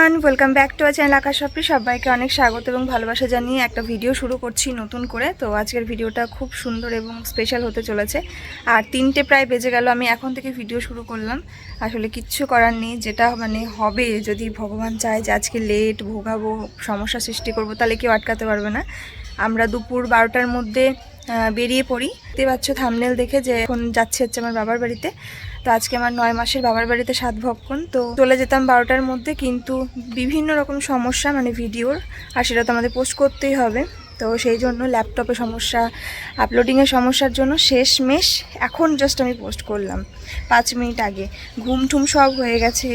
Everyone welcome back to our channel Akash সপ্রি সবাইকে অনেক স্বাগত এবং ভালোবাসা জানিয়ে একটা ভিডিও শুরু করছি নতুন করে। তো আজকের ভিডিওটা খুব সুন্দর এবং স্পেশাল হতে চলেছে। আর তিনটে প্রায় বেজে গেল, আমি এখন থেকে ভিডিও শুরু করলাম। আসলে কিচ্ছু করার নেই, যেটা মানে হবে, যদি ভগবান চায় যে আজকে লেট ভোগাবো, সমস্যা সৃষ্টি করব, তাহলে কেউ আটকাতে পারবে না। আমরা দুপুর বারোটার মধ্যে বেরিয়ে পড়ি। দেখতে পাচ্ছ থামনেল দেখে যে এখন যাচ্ছে হচ্ছে আমার বাবার বাড়িতে। তো আজকে আমার নয় মাসের বাবার বাড়িতে সাত ভক্ষণ, তো চলে যেতাম বারোটার মধ্যে, কিন্তু বিভিন্ন রকম সমস্যা মানে ভিডিওর, আর সেটা তো আমাদের পোস্ট করতেই হবে। তো সেই জন্য ল্যাপটপে সমস্যা আপলোডিংয়ের সমস্যার জন্য শেষ মেশ এখন জাস্ট আমি পোস্ট করলাম, পাঁচ মিনিট আগে। ঘুম টুম সব হয়ে গেছে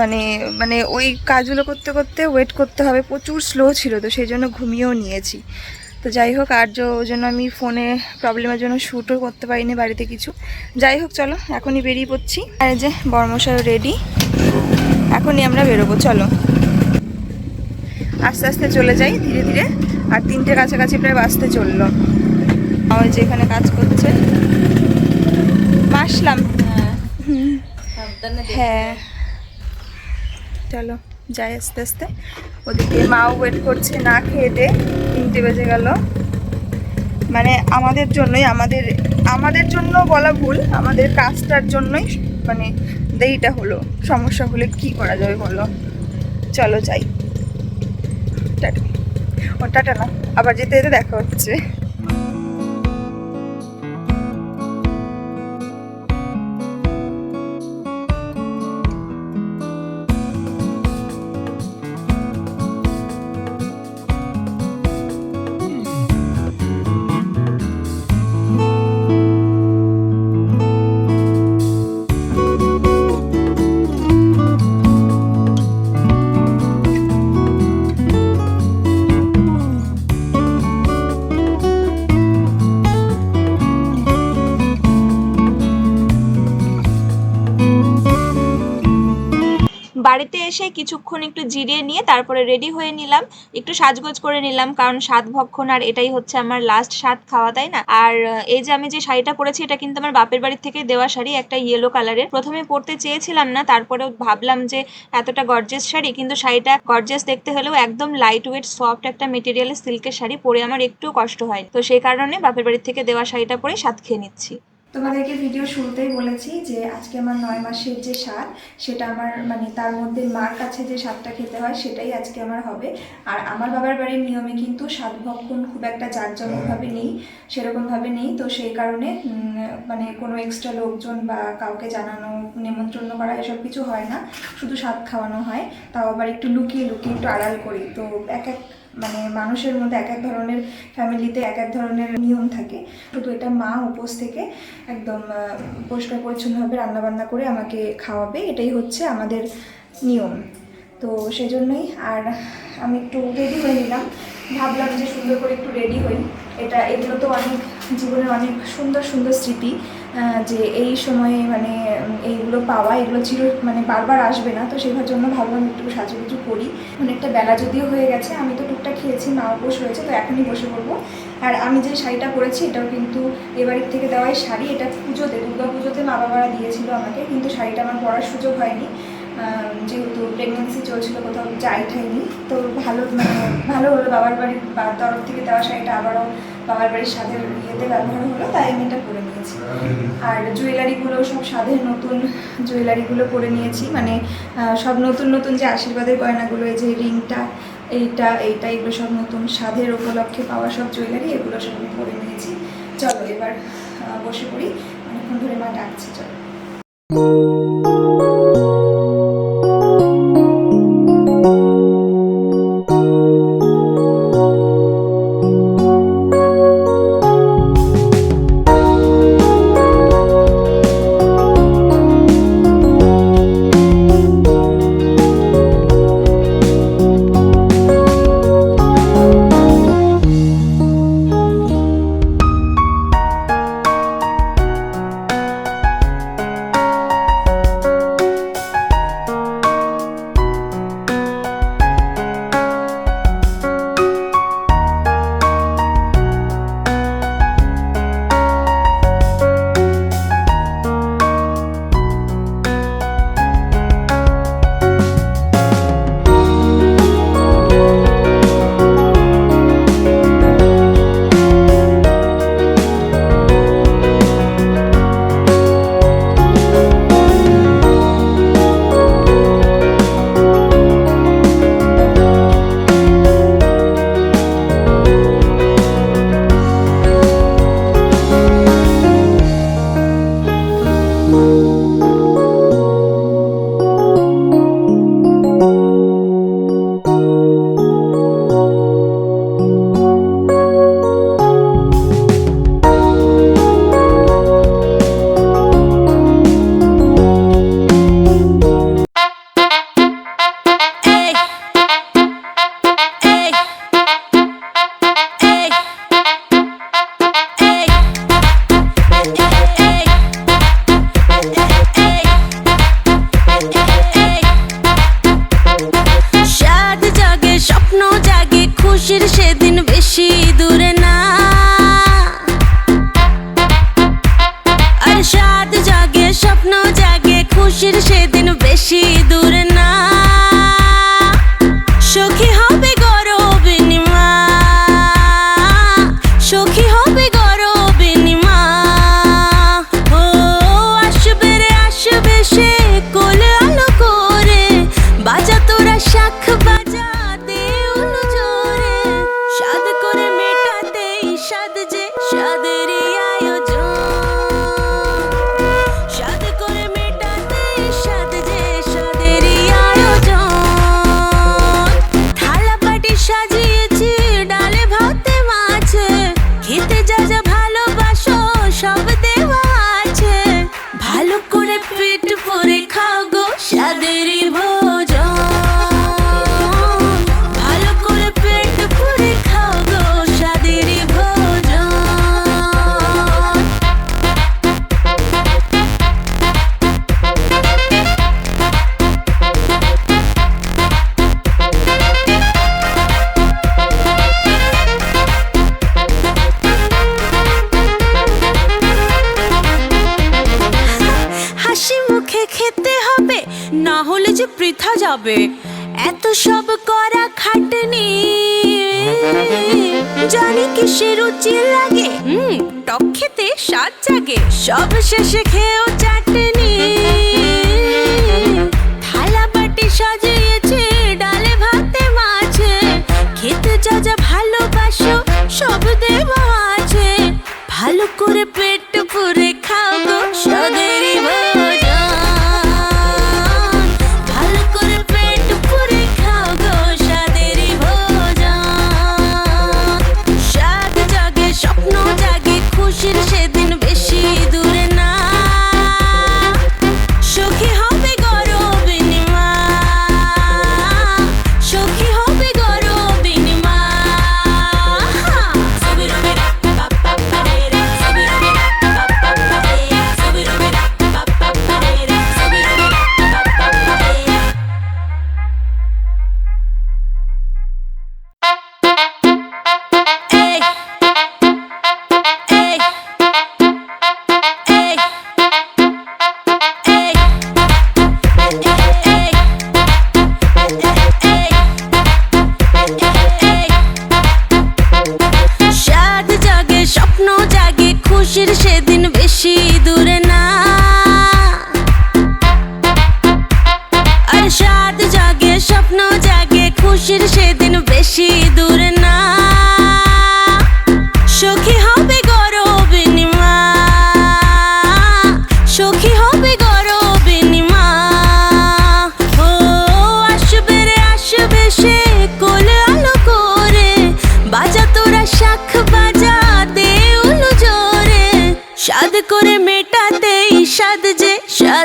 মানে মানে ওই কাজগুলো করতে করতে ওয়েট করতে হবে, প্রচুর স্লো ছিল, তো সেই জন্য ঘুমিয়েও নিয়েছি। তো যাই হোক আর যে ওই জন্য আমি ফোনে প্রবলেমের জন্য শ্যুটও করতে পারিনি বাড়িতে কিছু। যাই হোক চলো এখনই বেরিয়ে পড়ছি। আর এই যে বর্মশাই রেডি এখনই আমরা বেরোবো চলো। আস্তে আস্তে চলে যাই ধীরে ধীরে। আর তিনটে কাছাকাছি প্রায় বাসতে চলল। আমার যে এখানে কাজ করছে। আসলাম। হুম। হ্যাঁ। চলো। যাই আস্তে আস্তে। ওদিকে মাও ওয়েট করছে, না খেয়ে দে, তিনটে বেজে গেল। মানে আমাদের জন্যই, আমাদের আমাদের জন্য বলা ভুল, আমাদের কাজটার জন্যই মানে দেরিটা হলো। সমস্যা হলে কি করা যাবে বলো? চলো যাই। টাটা। ও, টাটা না, আবার যেতে যেতে দেখা হচ্ছে। বাড়িতে এসে কিছুক্ষণ একটু জিরিয়ে নিয়ে তারপরে রেডি হয়ে নিলাম। একটু সাজগোজ করে নিলাম, কারণ সাত ভক্ষণ আর এটাই হচ্ছে আমার লাস্ট সাত খাওয়া, তাই না? আর এই যে আমি যে শাড়িটা পরেছি, এটা কিন্তু আমার বাপের বাড়ি থেকে দেওয়া শাড়ি, একটা ইয়েলো কালারের প্রথমে পরতে চেয়েছিলাম না, তারপরেও ভাবলাম যে এতটা গর্জেস শাড়ি, কিন্তু শাড়িটা গর্জেস দেখতে হলেও একদম লাইট ওয়েট সফট একটা মেটেরিয়ালের সিল্কের শাড়ি পরে আমার একটু কষ্ট হয় তো সেই কারণে বাপের বাড়ি থেকে দেওয়া শাড়িটা পরে সাত খেয়ে নিচ্ছি। তোমাদেরকে ভিডিও শুরুতেই বলেছি যে আজকে আমার নয় মাসের যে স্বাদ সেটা আমার মানে তার মধ্যে মার কাছে যে স্বাদটা খেতে হয়, সেটাই আজকে আমার হবে। আর আমার বাবার বাড়ির নিয়মে কিন্তু স্বাদ ভক্ষণ খুব একটা জাঁকজমকভাবে নেই, সেরকমভাবে নেই। তো সেই কারণে মানে কোনো এক্সট্রা লোকজন বা কাউকে জানানো, নেমন্ত্রণ করা এসব কিছু হয় না। শুধু স্বাদ খাওয়ানো হয়। তাও আবার একটু লুকিয়ে লুকিয়ে একটু আড়াল করি। তো এক এক মানে মানুষের মধ্যে এক এক ধরনের ফ্যামিলিতে এক এক ধরনের নিয়ম থাকে। শুধু এটা মা উপোস থেকে একদম পরিষ্কার পরিচ্ছন্নভাবে রান্নাবান্না করে আমাকে খাওয়াবে, এটাই হচ্ছে আমাদের নিয়ম। তো সেজন্যই আর আমি একটু রেডি হয়ে নিলাম। ভাবলাম যে সুন্দর করে একটু রেডি হই। এটা, এগুলো তো অনেক জীবনের অনেক সুন্দর সুন্দর স্মৃতি। যে এই সময়ে মানে এইগুলো পাওয়া, এগুলো চির মানে বারবার আসবে না, তো সেটার জন্য ভাবলাম একটু সাজুগুজু করি। অনেকটা বেলা যদিও হয়ে গেছে, আমি তো টুকটা খেয়েছি, মা উপোস হয়েছে তো এখনই বসে পড়ব। আর আমি যে শাড়িটা পরেছি, এটাও কিন্তু এবাড়ির থেকে দেওয়াই শাড়ি, এটা পুজোতে দুর্গা পুজোতে মা বাবারা দিয়েছিল আমাকে, কিন্তু শাড়িটা আমার পরার সুযোগ হয়নি। যেহেতু প্রেগনেন্সি চলছিল কোথাও যাই ঠাইনি তো ভালো মানে ভালো হলো বাবার বাড়ির তরফ থেকে দেওয়া শাড়িটা আবারও বাবার বাড়ির স্বাদের ইয়েতে ব্যবহার হলো, তাই আমি এটা পরে নিয়েছি। আর জুয়েলারিগুলো সব সাধের নতুন জুয়েলারিগুলো পরে নিয়েছি। মানে সব নতুন নতুন যে আশীর্বাদের গয়নাগুলো, এই যে রিংটা, এইটা এইটা, এগুলো সব নতুন সাধের উপলক্ষে পাওয়া সব জুয়েলারি, এগুলো সব আমি পরে নিয়েছি। চলো এবার বসে পড়ি। অনেকক্ষণ ধরে মা ডাকছে, চলো। সব শেষে খেয়েও চাটনি। থালা বাটি সাজিয়েছে, ডালে ভাতে মাছে। খেতে যা যা ভালোবাসো, সব দেওয়া আছে। ভালো করে পেট পুরে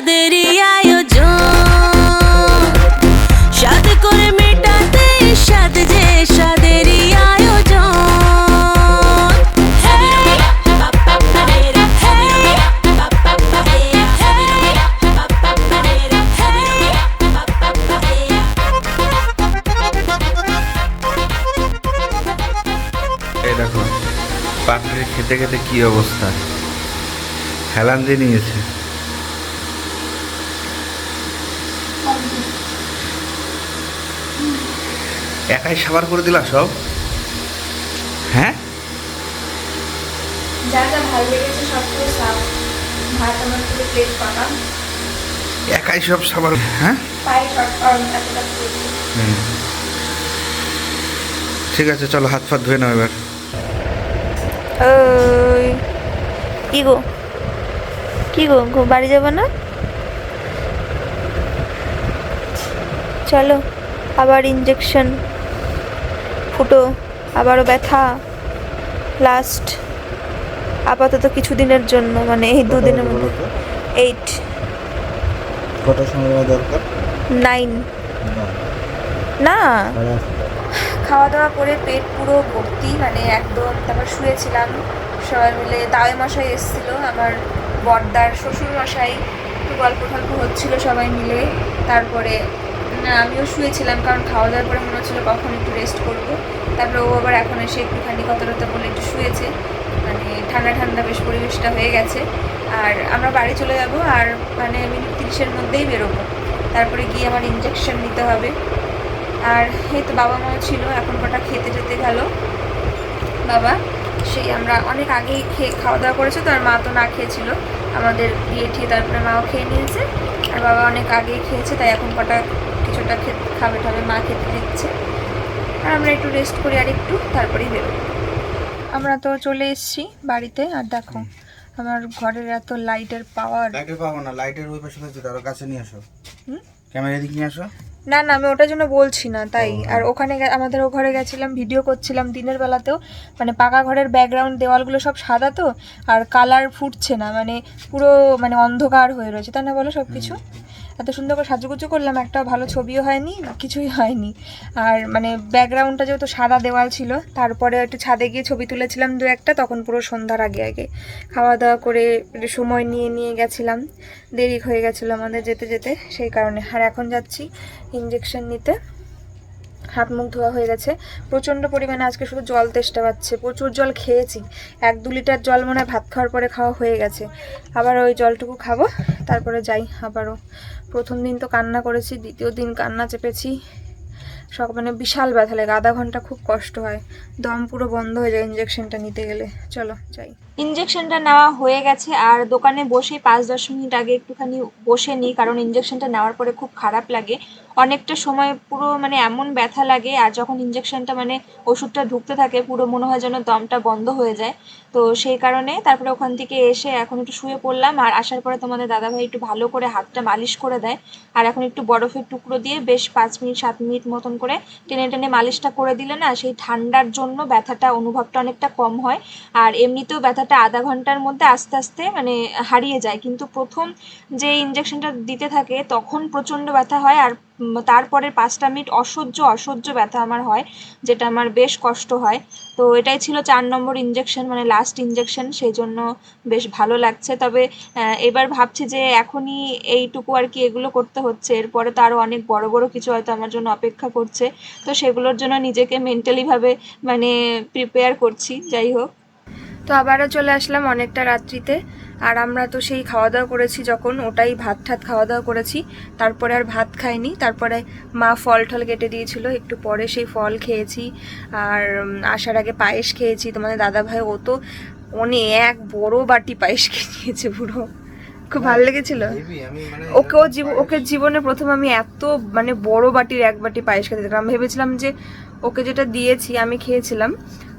সাদেরই আয়োজন সাদ করে যে সাদেরই আয়োজন. এই দেখো পাখির খেতে খেতে কি অবস্থা হেলান দিয়ে নিয়েছে একাই সাবার করে দিলা সব? হ্যাঁ? যা যা ভালো লেগেছে সব তো সাফ ভাত আমার থেকে প্লেট পাকা। একাই সব সাবার হ্যাঁ? পায়ে কারণ হুম। ঠিক আছে চলো হাত ফাত ধুয়ে নাও এবার। ওই কি গো? কি গো গো বাড়ি যাবে না? চলো আবার ইঞ্জেকশন ফুটো আবারও ব্যথা। লাস্ট আপাতত কিছুদিনের জন্য মানে এই দুদিনের মধ্যে। এইট কটার সময় দরকার? নাইন না। খাওয়া দাওয়া করে পেট পুরো ভর্তি মানে একদম তারপর শুয়েছিলাম। সবাই মিলে দাওয়ে মশাই এসেছিল আমার বর্দার শ্বশুর মশাই। একটু গল্প টল্প হচ্ছিল সবাই মিলে। তারপরে আমিও শুয়েছিলাম কারণ খাওয়া দাওয়ার পরে হচ্ছিল কখন একটু রেস্ট করব। তারপরে ও আবার এখন এসে একটুখানি কতটা বলে একটু শুয়েছে। মানে ঠান্ডা ঠান্ডা বেশ পরিবেশটা হয়ে গেছে। আর আমরা বাড়ি চলে যাব আর মানে মিনিট তিরিশের মধ্যেই বেরোবো। তারপরে গিয়ে আমার ইঞ্জেকশন নিতে হবে। আর এই তো বাবা মাও ছিল, এখন কটা খেতে যেতে গেল। বাবা, সেই আমরা অনেক আগেই খেয়ে, খাওয়া দাওয়া করেছে তো, আর মা তো না খেয়েছিল। আমাদের বিয়ে ঠিয়ে তারপরে মাও খেয়ে নিয়েছে। আর বাবা অনেক আগেই খেয়েছে, তাই এখন কটা কিছুটা খাবে টাবে মা খেতে দিচ্ছে। আর আমরা একটু রেস্ট করি আর একটু তারপরেই বেরোবো। আমরা তো চলে এসেছি বাড়িতে আর দেখো আমার ঘরের এত লাইটের পাওয়ার লাইটের পাবো না লাইটের ওই পাশে হচ্ছে তার কাছে নিয়ে আসো। হুম? ক্যামেরা দিকে নিয়ে আসো। না না আমি ওটার জন্য বলছি না তাই। আর ওখানে আমাদের ও ঘরে গেছিলাম ভিডিও করছিলাম দিনের বেলাতেও। মানে পাকা ঘরের ব্যাকগ্রাউন্ড দেওয়ালগুলো সব সাদা তো আর কালার ফুটছে না মানে পুরো মানে অন্ধকার হয়ে রয়েছে তাই না বলো সব কিছু এত সুন্দর করে সাজুগুজু করলাম, একটা ভালো ছবিও হয়নি, কিছুই হয়নি। আর মানে ব্যাকগ্রাউন্ডটা যেহেতু সাদা দেওয়াল ছিল, তারপরে একটু ছাদে গিয়ে ছবি তুলেছিলাম দু একটা, তখন পুরো সন্ধ্যার আগে আগে। খাওয়া দাওয়া করে সময় নিয়ে নিয়ে গেছিলাম। দেরি হয়ে গেছিল আমাদের যেতে যেতে, সেই কারণে। আর এখন যাচ্ছি ইঞ্জেকশন নিতে। হাত মুখ ধোয়া হয়ে গেছে। প্রচণ্ড পরিমাণে আজকে শুধু জল তেষ্টা পাচ্ছে, প্রচুর জল খেয়েছি। এক দু লিটার জল মনে ভাত খাওয়ার পরে খাওয়া হয়ে গেছে। আবার ওই জলটুকু খাব, তারপরে যাই আবারও। প্রথম দিন তো কান্না করেছি, দ্বিতীয় দিন কান্না চেপেছি। সব মানে বিশাল ব্যথা লাগে, আধা ঘণ্টা খুব কষ্ট হয়। দম পুরো বন্ধ হয়ে যায় ইঞ্জেকশনটা নিতে গেলে। চলো, যাই। ইঞ্জেকশনটা নেওয়া হয়ে গেছে, আর দোকানে বসে পাঁচ দশ মিনিট আগে একটুখানি বসে নিই, কারণ ইঞ্জেকশনটা নেওয়ার পরে খুব খারাপ লাগে। অনেকটা সময় পুরো মানে এমন ব্যথা লাগে, আর যখন ইঞ্জেকশনটা মানে ওষুধটা ঢুকতে থাকে, পুরো মনে হয় যেন দমটা বন্ধ হয়ে যায়। তো সেই কারণে তারপরে ওখান থেকে এসে এখন একটু শুয়ে পড়লাম, আর আসার পরে তোমাদের দাদাভাই একটু ভালো করে হাতটা মালিশ করে দেয়। আর এখন একটু বরফের টুকরো দিয়ে বেশ পাঁচ মিনিট, সাত মিনিট মতন করে টেনে টেনে মালিশটা করে দিলে না, সেই ঠান্ডার জন্য ব্যথাটা, অনুভবটা অনেকটা কম হয়। আর এমনিতেও ব্যথাটা আধা ঘণ্টার মধ্যে আস্তে আস্তে মানে হারিয়ে যায়। কিন্তু প্রথম যে ইঞ্জেকশনটা দিতে থাকে, তখন প্রচণ্ড ব্যথা হয়, আর উম তারপরে পাঁচটা মিনিট অসহ্য অসহ্য ব্যথা আমার হয়, যেটা আমার বেশ কষ্ট হয়। তো এটাই ছিল চার নম্বর ইঞ্জেকশন মানে লাস্ট ইঞ্জেকশন সেই জন্য বেশ ভালো লাগছে। তবে এবার ভাবছি যে এখনই এইটুকু আর কি এগুলো করতে হচ্ছে। এরপরে তো আরও অনেক বড় বড় কিছু হয়তো আমার জন্য অপেক্ষা করছে। তো সেগুলোর জন্য নিজেকে মেন্টালিভাবে মানে প্রিপেয়ার করছি। যাই হোক। তো আবারও চলে আসলাম অনেকটা রাত্রিতে। আর আমরা তো সেই খাওয়া দাওয়া করেছি যখন ওটাই ভাত ঠাত খাওয়া দাওয়া করেছি। তারপরে আর ভাত খাইনি। তারপরে মা ফল টল কেটে দিয়েছিল একটু পরে সেই ফল খেয়েছি। আর আসার আগে পায়েস খেয়েছি। তোমাদের দাদা ভাই ও তো অনেক বড় বাটি পায়েস খেয়ে নিয়েছে পুরো। খুব ভালো লেগেছিল? মানে ওকে ওকে জীবনে প্রথম আমি এত মানে বড় বাটির এক বাটি পায়েস খেতে দেখলাম। আমি ভেবেছিলাম যে ওকে যেটা দিয়েছি আমি খেয়েছিলাম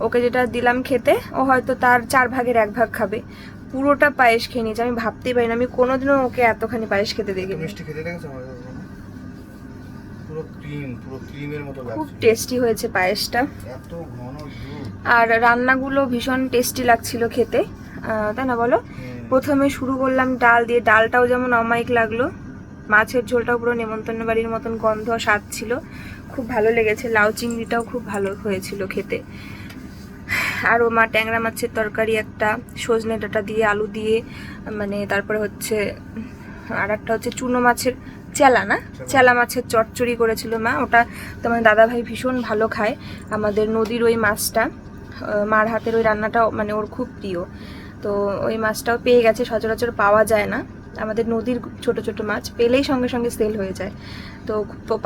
ওকে যেটা দিলাম খেতে ও হয়তো তার চার ভাগের এক ভাগ খাবে। পুরোটা পায়েস খেয়ে নিয়েছে আমি ভাবতেই পারি না আমি কোনোদিনও ওকে এতখানি পায়েস খেতে দেখিনি। মিষ্টি খেতে দেখেছ আমার কখনো? পুরো ক্রিম পুরো ক্রিমের মতো খুব টেস্টি হয়েছে পায়েসটা। এত ঘন আর রান্নাগুলো ভীষণ টেস্টি লাগছিল খেতে। তাই না বলো? প্রথমে শুরু করলাম ডাল দিয়ে ডালটাও যেমন অমায়িক লাগল মাছের ঝোলটাও পুরো নেমন্তন্ন বাড়ির মতন গন্ধ স্বাদ ছিল। খুব ভালো লেগেছে লাউ চিংড়িটাও খুব ভালো হয়েছিল খেতে। আর ও মা ট্যাংরা মাছের তরকারি একটা সজনে ডাঁটা দিয়ে আলু দিয়ে মানে তারপরে হচ্ছে আর একটা হচ্ছে চুনো মাছের চেলা না? চেলা। মাছের চচ্চড়ি করেছিল মা ওটা তো তোমার দাদাভাই ভীষণ ভালো খায়। আমাদের নদীর ওই মাছটা মার হাতের ওই রান্নাটাও মানে ওর খুব প্রিয়। তো ওই মাছটাও পেয়ে গেছে সচরাচর পাওয়া যায় না। আমাদের নদীর ছোট ছোট মাছ পেলেই সঙ্গে সঙ্গে সেল হয়ে যায়। তো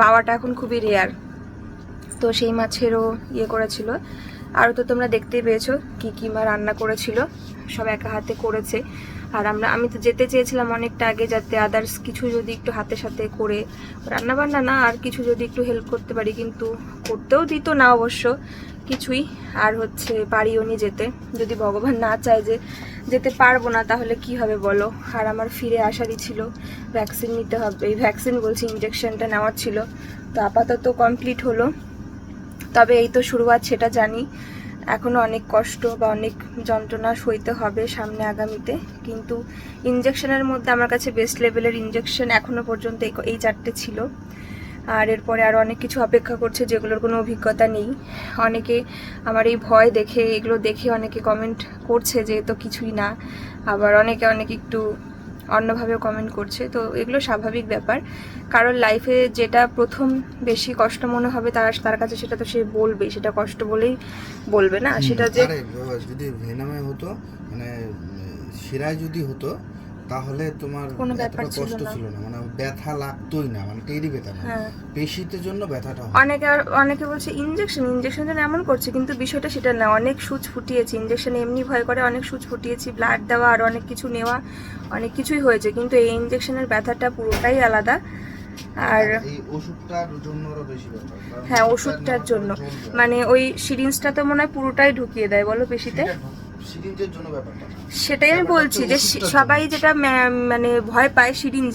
পাওয়াটা এখন খুবই রেয়ার তো সেই মাছেরও ইয়ে করেছিল। আরও তো তোমরা দেখতেই পেয়েছ কি কি মা রান্না করেছিল। সব একা হাতে করেছে। আর আমরা, আমি তো যেতে চেয়েছিলাম অনেকটা আগে যাতে আদার্স কিছু যদি একটু হাতে সাথে করে রান্না বান্না না, আর কিছু যদি একটু হেল্প করতে পারি, কিন্তু করতেও দিত না অবশ্য। কিছুই আর হচ্ছে পারিও নি যেতে। যদি ভগবান না চায় যে যেতে পারব না, তাহলে কি হবে বলো? আর আমার ফিরে আসারই ছিল ভ্যাকসিন নিতে হবে। এই ভ্যাকসিন বলছি ইঞ্জেকশনটা নেওয়ার ছিল। তো আপাতত কমপ্লিট হলো। তবে এই তো শুরুয়াত, সেটা জানি। এখনও অনেক কষ্ট বা অনেক যন্ত্রণা সইতে হবে সামনে আগামীতে। কিন্তু ইঞ্জেকশনের মধ্যে আমার কাছে বেস্ট লেভেলের ইঞ্জেকশন এখনও পর্যন্ত এই- চারটে ছিল। আর এরপরে আরও অনেক কিছু অপেক্ষা করছে যেগুলোর কোনো অভিজ্ঞতা নেই। অনেকে আমার এই ভয় দেখে এগুলো দেখে অনেকে কমেন্ট করছে যে তো কিছুই না। আবার অনেকে অনেক একটু অন্যভাবে কমেন্ট করছে। তো এগুলো স্বাভাবিক ব্যাপার। কারণ লাইফে যেটা প্রথম বেশি কষ্ট মনে হবে তার তার কাছে সেটা তো সে বলবে। সেটা কষ্ট বলেই বলবে না। সেটা যে যদি ভেনামে হতো মানে শিরায় যদি হতো তাহলে তোমার কোনো কষ্ট ছিল না। মানে ব্যথা লাগতোই না মানে টেরি পেতাম না। হ্যাঁ। পেশিতে জন্য ব্যথাটা অনেকে আর অনেকে বলছে ইঞ্জেকশন ইঞ্জেকশন যেন এমন করছে কিন্তু বিষয়টা সেটা না। অনেক সুচ ফুটিয়েছি। ইঞ্জেকশন এমনি ভয় করে অনেক সুচ ফুটিয়েছি। ব্লাড দেওয়া আর অনেক কিছু নেওয়া অনেক কিছুই হয়েছে। কিন্তু এই ইঞ্জেকশনের ব্যথাটা পুরোটাই আলাদা। আর এই ওষুধটার জন্য আরও বেশি হ্যাঁ ওষুধটার জন্য। মানে ওই সিরিঞ্জটা তো মনে হয় পুরোটাই ঢুকিয়ে দেয় বলো পেশিতে? সিরিঞ্জের জন্য ব্যাপারটা। সেটাই আমি বলছি যে সবাই যেটা মানে ভয় পায় সিরিঞ্জ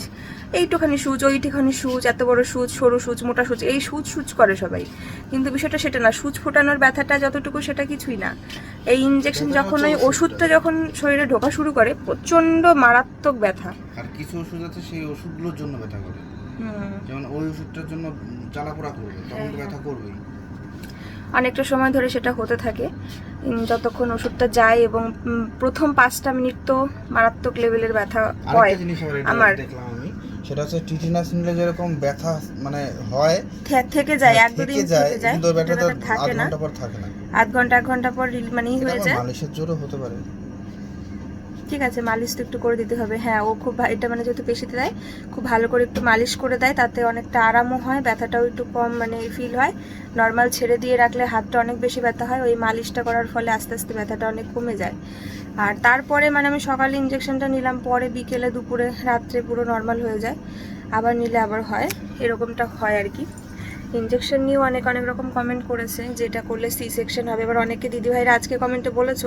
এইটুখানি সুচ ওইটুখানি সুচ এত বড় সুচ সরু সুচ মোটা সুচ এই সুচ সুচ করে সবাই। কিন্তু বিষয়টা সেটা না সুচ ফোটানোর ব্যথাটা যতটুকু সেটা কিছুই না। এই ইঞ্জেকশন ব্যথাটা যখন ওই ওষুধটা। যখন শরীরে ঢোকা শুরু করে প্রচণ্ড মারাত্মক ব্যথা। আর কিছু ওষুধ আছে সেই ওষুধগুলোর জন্য ব্যথা করে। যেমন ওই ওষুধটার জন্য জ্বালাপোড়া করবে তখন হ্যাঁ, ব্যথা করবেই। অনেকটা সময় ধরে সেটা হতে থাকে। যতক্ষণ ওষুধটা যায় এবং প্রথম পাঁচটা মিনিট তো মারাত্মক লেভেলের ব্যথা হয়। আমার সেটা হচ্ছে টিটিনাস নিলে যেরকম ব্যথা মানে হয় থেকে যায় এক দুদিন থেকে যায় কিন্তু ব্যথাটা থাকে আধ না। ঘণ্টা পর থাকে না। আধ ঘণ্টা এক ঘণ্টা পর মানে হয়ে যায়। মালিশের জোরও হতে পারে। ঠিক আছে, মালিশ তো একটু করে দিতে হবে। হ্যাঁ ও খুব এটা মানে যেহেতু পেশিতে দেয়, খুব ভালো করে একটু মালিশ করে দেয়, তাতে অনেকটা আরামও হয়, ব্যথাটাও একটু কম মানে ফিল হয়। নর্মাল ছেড়ে দিয়ে রাখলে হাতটা অনেক বেশি ব্যথা হয়, ওই মালিশটা করার ফলে আস্তে আস্তে ব্যথাটা অনেক কমে যায়। আর তারপরে মানে আমি সকালে ইঞ্জেকশনটা নিলাম, পরে বিকেলে দুপুরে, রাত্রে পুরো নর্মাল হয়ে যায়, আবার নিলে আবার হয়, এরকমটা হয় আর কি। ইঞ্জেকশন নিয়েও অনেক অনেক রকম কমেন্ট করেছে যে এটা করলে সি সেকশন হবে। এবার অনেকে দিদিভাইরা আজকে কমেন্টে বলেছ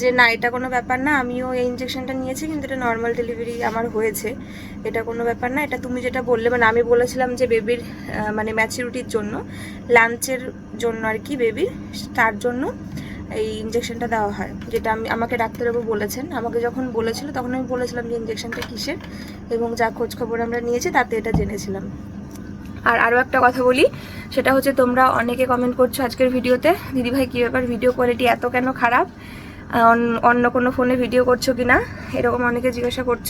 যে, না, এটা কোনো ব্যাপার না, আমিও এই ইঞ্জেকশনটা নিয়েছি, কিন্তু এটা নর্মাল ডেলিভারি আমার হয়েছে। এটা কোনো ব্যাপার না, এটা তুমি যেটা বললে মানে আমি বলেছিলাম যে বেবির মানে ম্যাচিউরিটির জন্য, লাঞ্চের জন্য আর কি বেবির তার জন্য এই ইঞ্জেকশনটা দেওয়া হয়। যেটা আমি, আমাকে ডাক্তারবাবু বলেছেন। আমাকে যখন বলেছিল, তখন আমি বলেছিলাম যে ইঞ্জেকশনটা কিসের? এবং যা খোঁজ খবর আমরা নিয়েছি, তাতে এটা জেনেছিলাম। আর আরও একটা কথা বলি, সেটা হচ্ছে তোমরা অনেকে কমেন্ট করছ আজকের ভিডিওতে, দিদিভাই, কী ব্যাপার? ভিডিও কোয়ালিটি এত কেন খারাপ? অন্য কোনো ফোনে ভিডিও করছ কি না এরকম অনেকে জিজ্ঞাসা করছ।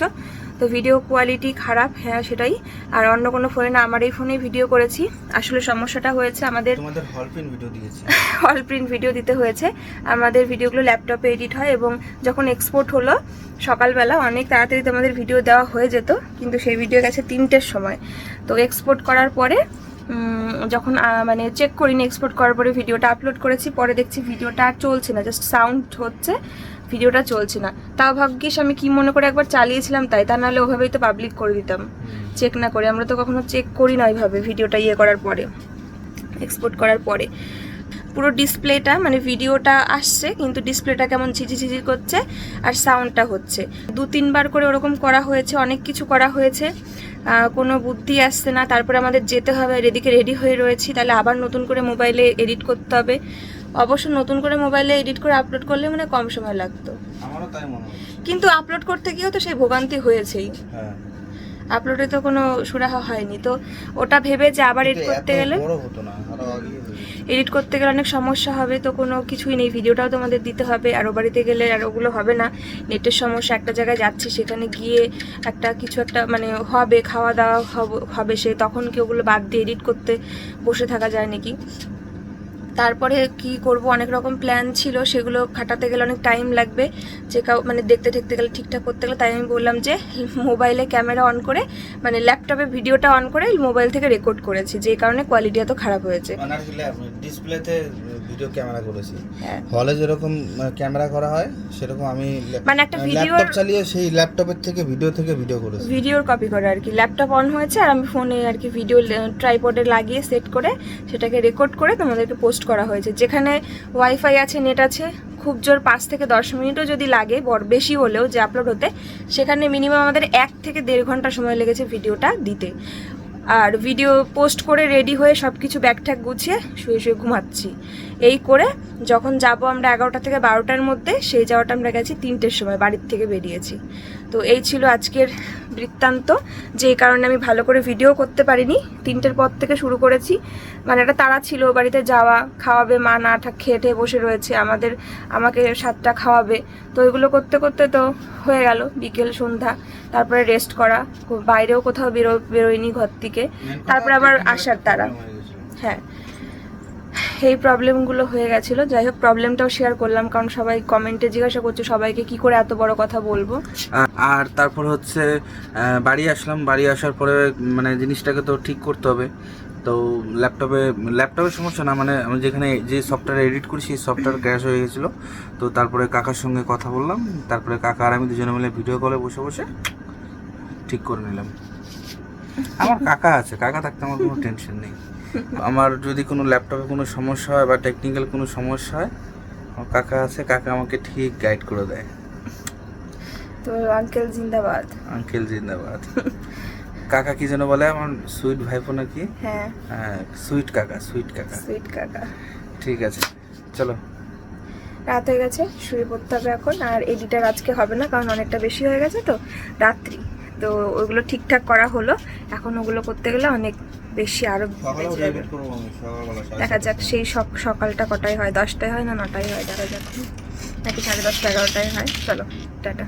তো ভিডিও কোয়ালিটি খারাপ হ্যাঁ সেটাই। আর অন্য কোনো ফোনে না আমার এই ফোনেই ভিডিও করেছি। আসলে সমস্যাটা হয়েছে আমাদের হল প্রিন্ট ভিডিও দিয়েছি। অল প্রিন্ট ভিডিও দিতে হয়েছে। আমাদের ভিডিওগুলো ল্যাপটপে এডিট হয় এবং যখন এক্সপোর্ট হলো সকালবেলা অনেক তাড়াতাড়ি তোমাদের ভিডিও দেওয়া হয়ে যেত কিন্তু সেই ভিডিও গেছে তিনটের সময়। তো এক্সপোর্ট করার পরে যখন মানে চেক করিনি এক্সপোর্ট করার পরে ভিডিওটা আপলোড করেছি পরে দেখছি ভিডিওটা আর চলছে না জাস্ট সাউন্ড হচ্ছে ভিডিওটা চলছে না। তাও ভাগ্যিস আমি কি মনে করে একবার চালিয়েছিলাম তাই তা নাহলে ওভাবেই তো পাবলিক করে দিতাম। চেক না করে আমরা তো কখনো চেক করি না ওইভাবে ভিডিওটা ইয়ে করার পরে এক্সপোর্ট করার পরে। পুরো ডিসপ্লেটা মানে ভিডিওটা আসছে কিন্তু ডিসপ্লেটা কেমন ঝিঝি ঝিঝি করছে আর সাউন্ডটা হচ্ছে। দু তিনবার করে ওরকম করা হয়েছে অনেক কিছু করা হয়েছে। কোনো বুদ্ধি আসছে না। তারপরে আমাদের যেতে হবে আর এদিকে রেডি হয়ে রয়েছি। তাহলে আবার নতুন করে মোবাইলে এডিট করতে হবে। অবশ্য নতুন করে মোবাইলে এডিট করে আপলোড করলে মানে কম সময় লাগতো। কিন্তু আপলোড করতে গিয়েও তো সেই ভোগান্তি হয়েছেই। হ্যাঁ। আপলোডে তো কোনো সুরাহা হয়নি। তো ওটা ভেবে যে আবার এডিট করতে গেলে বড় হতো না। হয়ে। এডিট করতে গেলে অনেক সমস্যা হবে, তো কোনো কিছুই নেই। ভিডিওটাও তোমাদের দিতে হবে, আর বাড়িতে গেলে আর ওগুলো হবে না। নেটের সমস্যা, একটা জায়গায় যাচ্ছে, সেখানে গিয়ে একটা কিছু একটা মানে হবে, খাওয়া দাওয়া হবে সে, তখন কি ওগুলো বাদ দিয়ে এডিট করতে বসে থাকা যায় নাকি? তারপরে কি করব অনেক রকম প্ল্যান ছিল সেগুলো খাটাতে গেলে অনেক টাইম লাগবে। যে কাউ মানে দেখতে দেখতে গেলে ঠিকঠাক করতে গেলে তাই আমি বললাম যে মোবাইলে ক্যামেরা অন করে মানে ল্যাপটপে ভিডিওটা অন করে মোবাইল থেকে রেকর্ড করেছি। যে কারণে কোয়ালিটি এত খারাপ হয়েছে। মানে ডিসপ্লেতে ভিডিও ক্যামেরা করেছি। হ্যাঁ। হলে যেরকম ক্যামেরা করা হয় সেরকম আমি মানে একটা ভিডিওর ল্যাপটপ চালিয়ে সেই ল্যাপটপের থেকে ভিডিও থেকে ভিডিও করেছি। ভিডিওর কপি করে আর কি। ল্যাপটপ অন হয়েছে আর আমি ফোনে আর কি ভিডিও ট্রাইপডে লাগিয়ে সেট করে সেটাকে রেকর্ড করে তোমাদেরকে পোস্ট করা হয়েছে। যেখানে ওয়াইফাই আছে নেট আছে, খুব জোর পাঁচ থেকে দশ মিনিটও যদি লাগে, বড় বেশি হলেও যে আপলোড হতে, সেখানে মিনিমাম আমাদের এক থেকে দেড় ঘণ্টা সময় লেগেছে ভিডিওটা দিতে। আর ভিডিও পোস্ট করে রেডি হয়ে সব কিছু ব্যাগ ট্যাগ গুছিয়ে শুয়ে শুয়ে ঘুমাচ্ছি। এই করে যখন যাব আমরা এগারোটা থেকে বারোটার মধ্যে সেই যাওয়াটা আমরা গেছি তিনটের সময় বাড়ির থেকে বেরিয়েছি। তো এই ছিল আজকের বৃত্তান্ত। যে কারণে আমি ভালো করে ভিডিও করতে পারিনি। তিনটের পর থেকে শুরু করেছি। মানে একটা তাড়া ছিল বাড়িতে যাওয়া খাওয়াবে মা না ঠা খেয়ে টেয়ে বসে রয়েছে আমাদের আমাকে সাতটা খাওয়াবে। তো এগুলো করতে করতে তো হয়ে গেল বিকেল সন্ধ্যা। তারপরে রেস্ট করা। বাইরেও কোথাও বেরো বেরোয়নি ঘর থেকে। তারপরে আবার আসার তারা হ্যাঁ। এই প্রবলেমগুলো হয়ে গেছিল। যাই হোক প্রবলেমটাও শেয়ার করলাম, কারণ সবাই কমেন্টে জিজ্ঞাসা করছে, সবাইকে কি করে এত বড় কথা বলব। আর তারপর হচ্ছে বাড়ি আসলাম। বাড়ি আসার পরে মানে জিনিসটাকে তো ঠিক করতে হবে। তো ল্যাপটপে ল্যাপটপের সমস্যা না মানে আমি যেখানে যে সফটওয়্যার এডিট করি, সেই সফটওয়্যার ক্র্যাশ হয়ে গেছিল। তো তারপরে কাকার সঙ্গে কথা বললাম। তারপরে কাকা আর আমি দুজনে মিলে ভিডিও কলে বসে বসে ঠিক করে নিলাম। আমার কাকা আছে, কাকা থাকতে আমার কোনো টেনশন নেই। আমার যদি কোনো ল্যাপটপে কোনো সমস্যা হয় বা টেকনিক্যাল কোনো সমস্যা হয় আমার কাকা আছে কাকা আমাকে ঠিক গাইড করে দেয়। তো আঙ্কেল জিন্দাবাদ। আঙ্কেল জিন্দাবাদ। কাকা কি যেন বলে আমার সুইট ভাইপো নাকি? হ্যাঁ। হ্যাঁ সুইট কাকা সুইট কাকা। সুইট কাকা। ঠিক আছে চলো। রাত হয়ে গেছে শুয়ে পড়তে হবে এখন আর এডিটার আজকে হবে না কারণ অনেকটা বেশি হয়ে গেছে তো রাত্রি। তো ওগুলো ঠিকঠাক করা হলো এখন ওগুলো করতে গেলে অনেক বেশি আরও দেখা যাক সেই সব সকালটা কটায় হয়? দশটায় হয় না নটায় হয়? দেখা যাক। নাকি সাড়ে দশটা এগারোটায় হয়? চলো টাটা।